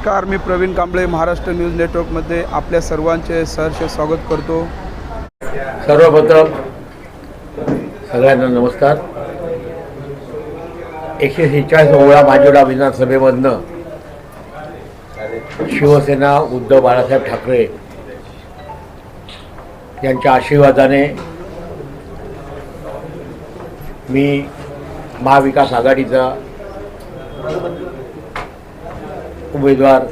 नमस्कार मी प्रवीण कांबळे महाराष्ट्र न्यूज नेटवर्कमध्ये आपल्या सर्वांचे सहर्ष स्वागत करतो. सर्वप्रथम सगळ्यांना नमस्कार. एकशे शेहेचाळीस ओवळा माजोडा विधानसभेमधनं शिवसेना उद्धव बाळासाहेब ठाकरे यांच्या आशीर्वादाने मी महाविकास आघाडीचा उमेदवार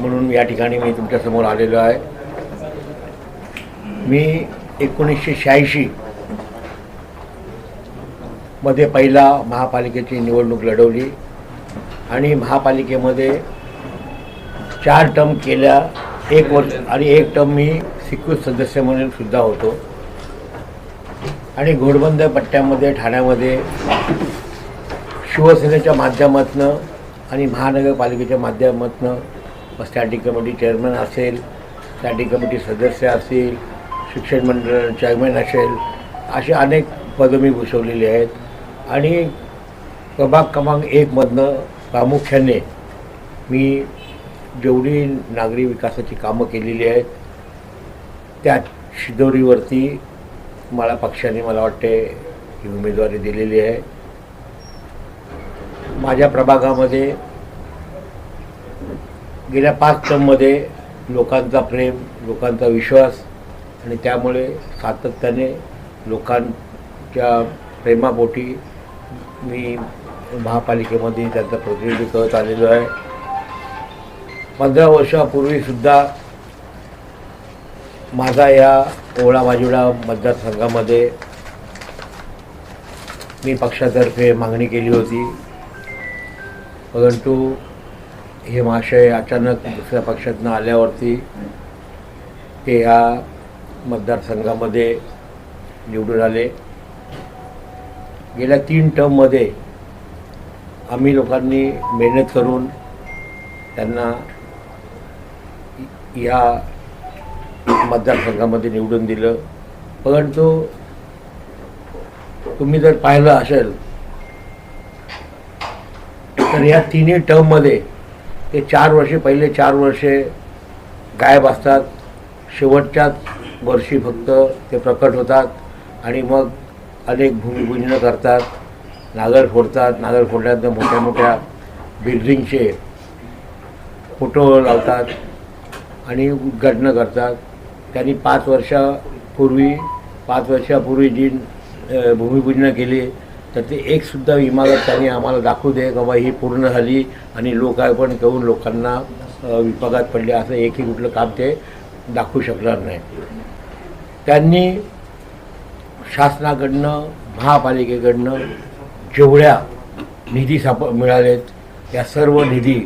म्हणून या ठिकाणी मी तुमच्यासमोर आलेलो आहे. मी एकोणीसशे शहाऐंशी मध्ये पहिला महापालिकेची निवडणूक लढवली आणि महापालिकेमध्ये चार टर्म केल्या. एक वर्ष आणि एक टर्म मी स्वीकृत सदस्य म्हणून सुद्धा होतो. आणि घोडबंद पट्ट्यामध्ये ठाण्यामध्ये शिवसेनेच्या माध्यमातून आणि महानगरपालिकेच्या माध्यमातून स्टँडिंग कमिटी चेअरमन असेल स्टँडिंग कमिटी सदस्य असतील शिक्षण मंडळ चेअरमॅन असेल अशी अनेक पदं मी भूषवलेली आहेत. आणि प्रभाग क्रमांक एकमधनं प्रामुख्याने मी जेवढी नागरी विकासाची कामं केलेली आहेत त्या शिदोरीवरती मला पक्षाने मला वाटते ही उमेदवारी दिलेली आहे. माझ्या प्रभागामध्ये गेल्या पाच टर्ममध्ये लोकांचा प्रेम लोकांचा विश्वास आणि त्यामुळे सातत्याने लोकांच्या प्रेमापोटी मी महापालिकेमध्ये त्यांचं प्रतिनिधित्व करत आलेलो आहे. पंधरा वर्षापूर्वीसुद्धा माझा या ओळा बाजूला मतदारसंघामध्ये मी पक्षातर्फे मागणी केली होती. परंतु हे महाशय अचानक दुसऱ्या पक्षातनं आल्यावरती ते ह्या मतदारसंघामध्ये निवडून आले. गेल्या तीन टर्ममध्ये आम्ही लोकांनी मेहनत करून त्यांना या मतदारसंघामध्ये निवडून दिलं. परंतु तुम्ही जर पाहिलं असेल तर या तिन्ही टर्ममध्ये ते चार वर्षे पहिले चार वर्षे गायब असतात. शेवटच्याच वर्षी फक्त ते प्रकट होतात आणि मग अनेक भूमिपूजनं करतात. नागर फोडतात. नागर फोडल्यानंतर मोठ्या मोठ्या बिल्डिंगचे फोटो लावतात आणि उद्घाटनं करतात. त्यांनी पाच वर्षापूर्वी पाच वर्षापूर्वी जी भूमिपूजनं केली तर ते एकसुद्धा इमारत त्यांनी आम्हाला दाखवू दे का ही पूर्ण झाली आणि लोकार्पण करून लोकांना विभागात पडले असं एकही कुठलं काम ते दाखवू शकणार नाही. त्यांनी शासनाकडनं महापालिकेकडनं जेवढ्या निधी साप मिळालेत या सर्व निधी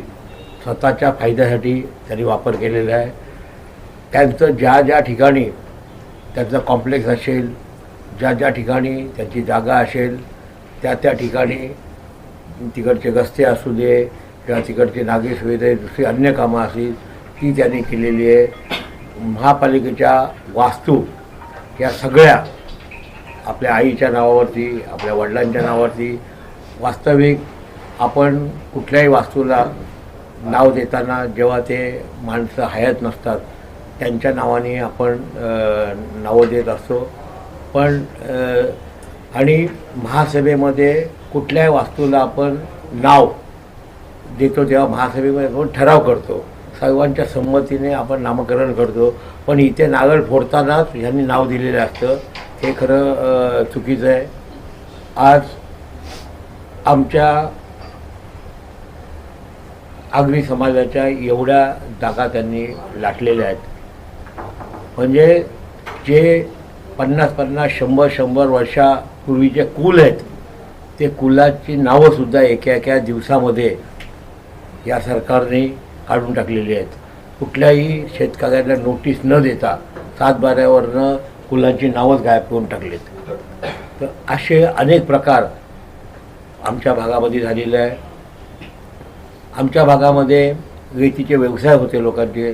स्वतःच्या फायद्यासाठी त्यांनी वापर केलेला आहे. त्यांचं ज्या ज्या ठिकाणी त्यांचं कॉम्प्लेक्स असेल ज्या ज्या ठिकाणी त्यांची जागा असेल त्या त्या ठिकाणी तिकडचे गस्ते असू दे किंवा तिकडचे नागरी सुविधा दुसरी अन्य कामं असतील ती त्यांनी केलेली आहे. महापालिकेच्या वास्तू या सगळ्या आपल्या आईच्या नावावरती आपल्या वडिलांच्या नावावरती वास्तविक आपण कुठल्याही वास्तूला नाव देताना जेव्हा ते माणसं हयात नसतात त्यांच्या नावाने आपण नावं देत असतो. पण आणि महासभेमध्ये कुठल्याही वास्तूला आपण नाव देतो तेव्हा महासभेमध्ये आपण ठराव करतो. सर्वांच्या संमतीने आपण नामकरण करतो. पण इथे नागर फोडतानाच ह्यांनी नाव दिलेलं असतं. हे खरं चुकीचं आहे. आज आमच्या आगरी समाजाच्या एवढ्या जागा त्यांनी लाटलेल्या आहेत. म्हणजे जे पन्नास पन्नास शंभर शंभर वर्षा पूर्वीचे कुल आहेत ते कुलाची नावंसुद्धा एका एका दिवसामध्ये या सरकारने काढून टाकलेली आहेत. कुठल्याही शेतकऱ्याला नोटीस न देता सातबाऱ्यावरनं कुलांची नावंच गायब करून टाकलीत. तर असे अनेक प्रकार आमच्या भागामध्ये झालेले आहे. आमच्या भागामध्ये रेतीचे व्यवसाय होते लोकांचे.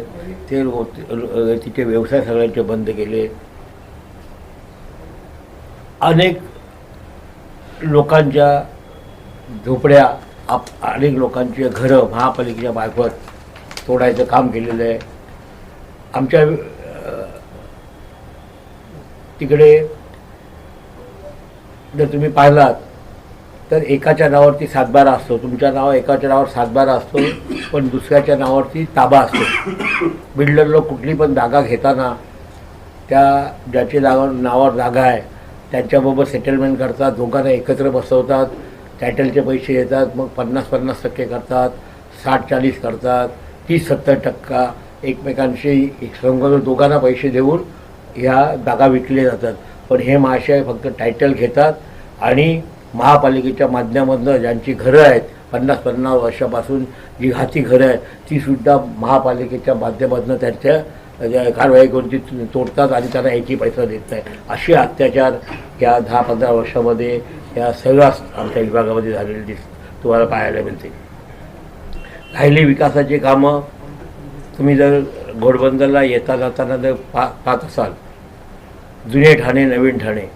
ते होते- रेतीचे व्यवसाय सगळ्यांचे बंद केले. अनेक लोकांच्या झोपड्या आप अनेक लोकांची घरं महापालिकेच्या मार्फत तोडायचं काम केलेलं आहे. आमच्या तिकडे जर तुम्ही पाहिलात तर एकाच्या नावावरती सातबारा असतो. तुमच्या नाव एकाच्या नावावर सातबारा असतो पण दुसऱ्याच्या नावावरती ताबा असतो. बिल्डर लोक कुठली पण जागा घेताना त्या ज्याची जागा नावावर जागा आहे त्यांच्याबरोबर सेटलमेंट करतात दोघांना एकत्र बसवतात टायटलचे पैसे येतात मग पन्नास पन्नास टक्के करतात साठ चाळीस करतात तीस सत्तर टक्का एकमेकांशी एक संघ दोघांना पैसे देऊन ह्या जागा विकले जातात. पण हे महाशय फक्त टायटल घेतात आणि महापालिकेच्या माध्यमातून ज्यांची घरं आहेत पन्नास पन्नास वर्षापासून जी हाती घरं आहेत तीसुद्धा महापालिकेच्या माध्यमातून त्यांच्या म्हणजे कारवाई करून ती तोडतात आणि त्यांना एकही पैसा देत नाही. असे अत्याचार या दहा पंधरा वर्षामध्ये या सर्रास आमच्या विभागामध्ये झालेले दिस तुम्हाला पाहायला मिळते. राहिली विकासाची कामं तुम्ही जर घोडबंदरला येता जाताना जर पा पाहत असाल जुने ठाणे नवीन ठाणे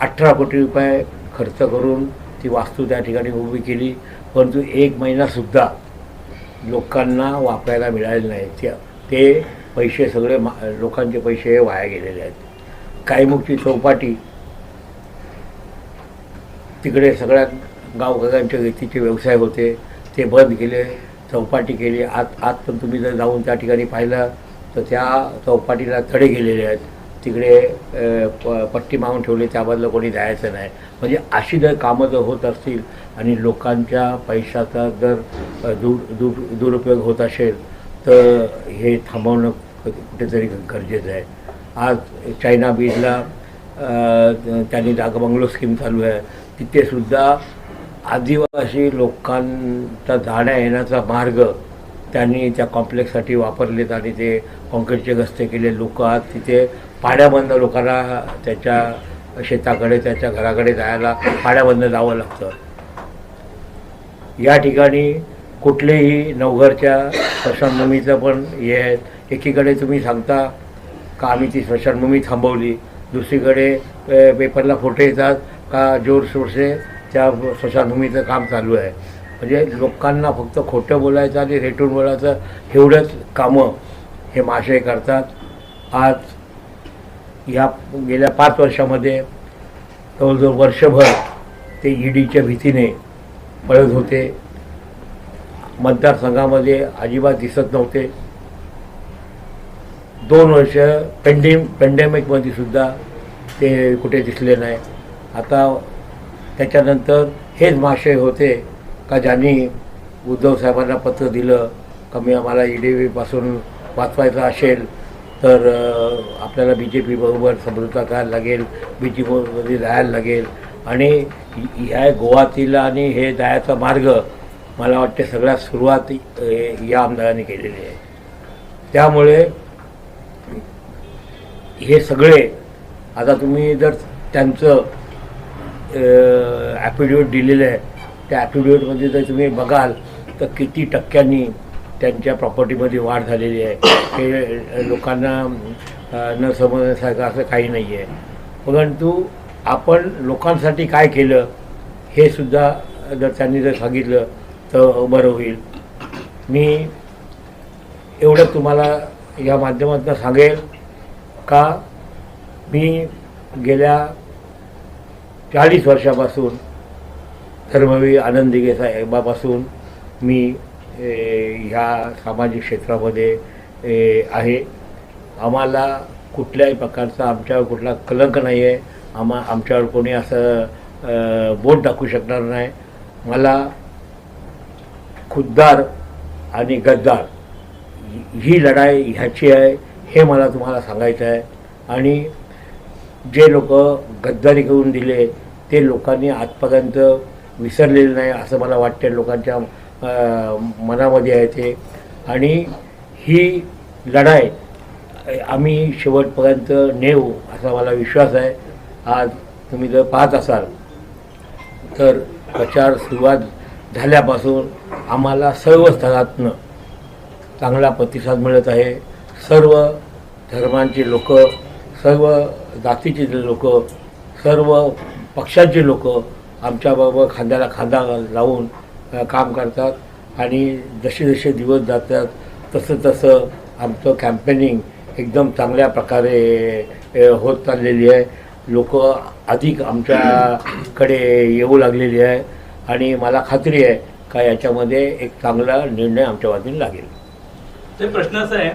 अठरा कोटी रुपये खर्च करून ती वास्तू त्या ठिकाणी उभी केली परंतु एक महिनासुद्धा लोकांना वापरायला मिळाले नाही. त्या ते पैसे सगळे मा लोकांचे पैसे हे वाया गेलेले आहेत. कायमुखची चौपाटी तिकडे सगळ्या गावकऱ्यांच्या व्यक्तीचे व्यवसाय होते. ते बंद केले चौपाटी केली. आत आत पण तुम्ही जर जाऊन त्या ठिकाणी पाहिलं तर त्या चौपाटीला तडे गेलेले आहेत. तिकडे प पट्टी मागून ठेवली त्याबद्दल कोणी जायचं नाही. म्हणजे अशी जर कामं जर होत असतील आणि लोकांच्या पैशाचा जर दूर दुर दुरुपयोग होत असेल तर हे थांबवणं कुठेतरी गरजेचं आहे. आज चायना बीजला त्यांनी जागबंगलो स्कीम चालू आहे. तिथेसुद्धा आदिवासी लोकांचा जाण्या येण्याचा मार्ग त्यांनी त्या कॉम्प्लेक्ससाठी वापरलेत आणि ते कॉन्क्रीटचे गस्ते केले लोक आज तिथे पाण्याबंद लोकांना त्याच्या शेताकडे त्याच्या घराकडे जायला पाण्याबंद जावं लागतं. या ठिकाणी कुठलेही नवघरच्या स्मशानभूमीचं पण हे आहे. एकीकडे तुम्ही सांगता का आम्ही ती स्मशानभूमी थांबवली? दुसरीकडे पेपरला फोटो येतात का जोर शोरसे त्या स्मशानभूमीचं काम चालू आहे? म्हणजे लोकांना फक्त खोटं बोलायचं आणि रेटून बोलायचं एवढंच कामं हे मासे करतात. आज या गेल्या पाच वर्षामध्ये जवळजवळ वर्षभर ते ईडीच्या भीतीने पळत होते. मतदारसंघामध्ये अजिबात दिसत नव्हते. दोन वर्ष पेंडेम पेंडेमिकमध्ये सुद्धा ते कुठे दिसले नाही. आता त्याच्यानंतर हेच महाशय होते. का ज्यांनी उद्धव साहेबांना पत्र दिलं कमी आम्हाला ई डी व्हीपासून वाचवायचं असेल तर आपल्याला बी जे पीबरोबर समृद्धा करायला लागेल बी जे पीमध्ये जायला लागेल. आणि ह्या गोवातील आणि हे जायचा मार्ग मला वाटते सगळ्यात सुरुवात या आमदारांनी केलेली आहे. त्यामुळे हे सगळे आता तुम्ही जर त्यांचं ॲफिडेविट दिलेलं आहे त्या ॲफिडेविटमध्ये जर तुम्ही बघाल तर किती टक्क्यांनी त्यांच्या प्रॉपर्टीमध्ये वाढ झालेली आहे. हे लोकांना न समजण्यासारखं असं काही नाही आहे परंतु आपण लोकांसाठी काय केलं हे सुद्धा जर त्यांनी जर सांगितलं तर बरं होईल. मी एवढं तुम्हाला या माध्यमातून सांगेल का मी गेल्या चाळीस वर्षापासून धर्मवीर आनंद दिघे साहेबापासून मी ह्या सामाजिक क्षेत्रामध्ये आहे. आम्हाला कुठल्याही प्रकारचा आमच्यावर कुठला कलंक नाही आहे आम्हा आमच्यावर कोणी असं बोट टाकू शकणार नाही. मला खुद्दार आणि गद्दार ही लढाई ह्याची आहे हे मला तुम्हाला सांगायचं आहे. आणि जे लोक गद्दारी करून दिले ते लोकांनी आजपर्यंत विसरलेलं नाही असं मला वाटते लोकांच्या मनामध्ये आहे ते. आणि ही लढाई आम्ही शेवटपर्यंत नेऊ असा मला विश्वास आहे. आज तुम्ही जर पाहत असाल तर प्रचार सुरुवात झाल्यापासून आम्हाला सर्व स्तरातनं चांगला प्रतिसाद मिळत आहे. सर्व धर्मांचे लोक सर्व जातीचे लोक सर्व पक्षाचे लोक आमच्याबरोबर खांद्याला खांदा लावून काम करतात. आणि जसे जसे दिवस जातात तसं तसं आमचं कॅम्पेनिंग एकदम चांगल्या प्रकारे होत चाललेली आहे. लोक अधिक आमच्याकडे येऊ लागलेली आहे. आणि मला खात्री आहे का याच्यामध्ये एक चांगला निर्णय आमच्या वतीने लागेल. ते प्रश्न असा आहे